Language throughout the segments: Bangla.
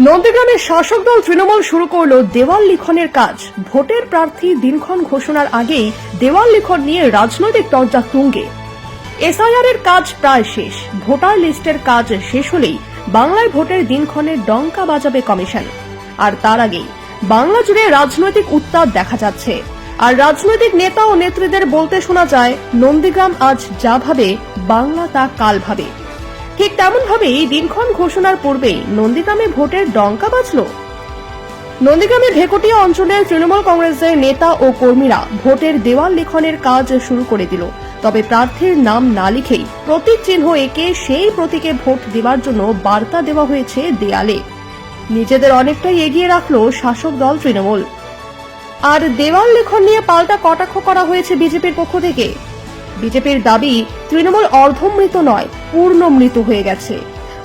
নন্দীগ্রামের শাসক দল তৃণমূল শুরু করল দেওয়াল লিখনের কাজ। ভোটের প্রার্থী দিনক্ষণ ঘোষণার আগেই দেওয়াল লিখন নিয়ে রাজনৈতিক তরজা তুঙ্গে। এসআইআর এর কাজ প্রায় শেষ। ভোটার লিস্টের কাজ শেষ হলেই বাংলায় ভোটের দিনক্ষণের ডঙ্কা বাজাবে কমিশন। আর তার আগেই বাংলা জুড়ে রাজনৈতিক উত্তাপ দেখা যাচ্ছে। আর রাজনৈতিক নেতা ও নেত্রীদের বলতে শোনা যায়, নন্দীগ্রাম আজ যা ভাবে, বাংলা তা কাল ভাবে। ঠিক তেমন ভাবেই দিনক্ষণ ঘোষণার পূর্বেই নন্দীগ্রামে ভোটের ডঙ্কা বাজল। নন্দীগ্রামের ভেকটিয়া অঞ্চলের তৃণমূল কংগ্রেসের নেতা ও কর্মীরা ভোটের দেওয়াল লিখনের কাজ শুরু করে দিল। তবে প্রার্থীর নাম না লিখেই প্রতীক চিহ্ন এঁকে সেই প্রতীকে ভোট দেওয়ার জন্য বার্তা দেওয়া হয়েছে দেয়ালে। নিজেদের অনেকটাই এগিয়ে রাখল শাসক দল তৃণমূল। আর দেওয়াল লেখন নিয়ে পাল্টা কটাক্ষ করা হয়েছে বিজেপির পক্ষ থেকে। বিজেপির দাবি, তৃণমূল অর্ধমৃত নয় পূর্ণ মৃত হয়ে গেছে।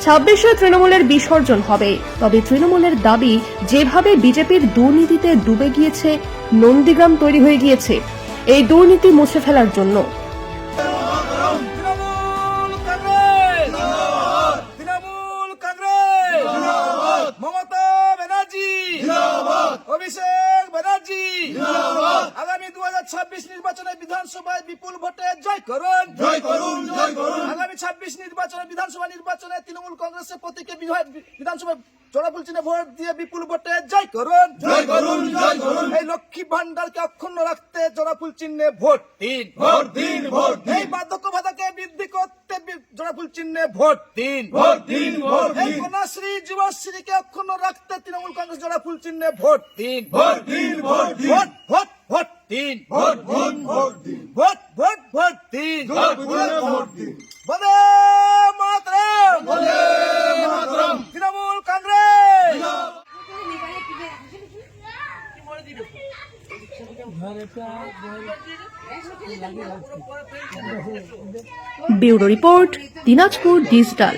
ছাব্বিশে তৃণমূলের বিসর্জন হবে, তবে তৃণমূলের দাবি, যেভাবে বিজেপির দুর্নীতিতে ডুবে গিয়েছে, নন্দীগ্রাম তৈরি হয়ে গিয়েছে। এই দুর্নীতি মুছে ফেলার জন্য। দু নির্বাচনে বিধানসভায় বিপুল ভোটে জয় করুন। জয় করুন জয় করুন। আগামী ছাব্বিশ নির্বাচনে বিধানসভা নির্বাচনে তৃণমূল কংগ্রেসের প্রতীকে বিধানসভা জোড়াফুল চিহ্নে ভোট দিয়ে বিপুল ভোটে জয় করুন। জয় করুন জয় করুন। এই লক্ষ্মী ভান্ডারকে অক্ষুণ্ণ রাখতে জোড়াফুল চিহ্নে ভোট দিন। ভোট দিন ভোট এই বার্ধক্য ভাতাকে বৃদ্ধি করতে জোড়াফুল চিহ্নে ভোট দিন। ভোট দিন ভোট এই কন্যাশ্রী যুবশ্রীকে অক্ষুণ্ণ রাখতে তৃণমূল কংগ্রেস জোড়াফুল চিহ্নে ভোট দিন। ভোট দিন ভোট দিন। Vote vote vote vote vote দিন। ভোট ভোট ভোট দিন জয় গুরুদেব ভোট দিন। Vande Mataram. Vande Mataram. Trinamool Congress. Bureau report Dinajpur digital.